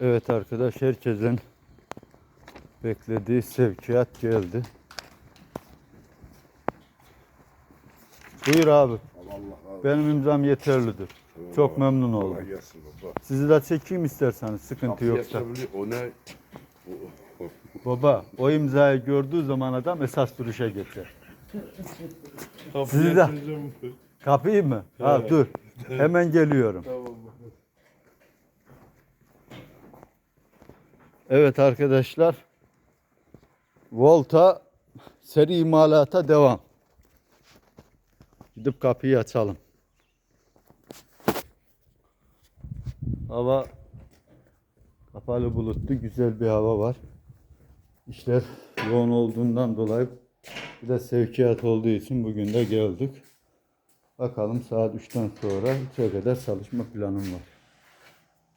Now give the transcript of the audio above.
Evet arkadaş herkesin beklediği sevkiyat geldi. Buyur abi. Allah Allah. Benim imzam yeterlidir. Çok memnun oldum. Sizi de çekeyim isterseniz sıkıntı yoksa. O ne? Baba o imzayı gördüğü zaman adam esas duruşa geçer. Sizi de kapıyı mı? Ha dur. Hemen geliyorum. Evet arkadaşlar. Volta seri imalata devam. Gidip kapıyı açalım. Hava kapalı bulutlu güzel bir hava var. İşler yoğun olduğundan dolayı bir de sevkiyat olduğu için bugün de geldik. Bakalım saat 3'ten sonra 3'e kadar çalışma planım var.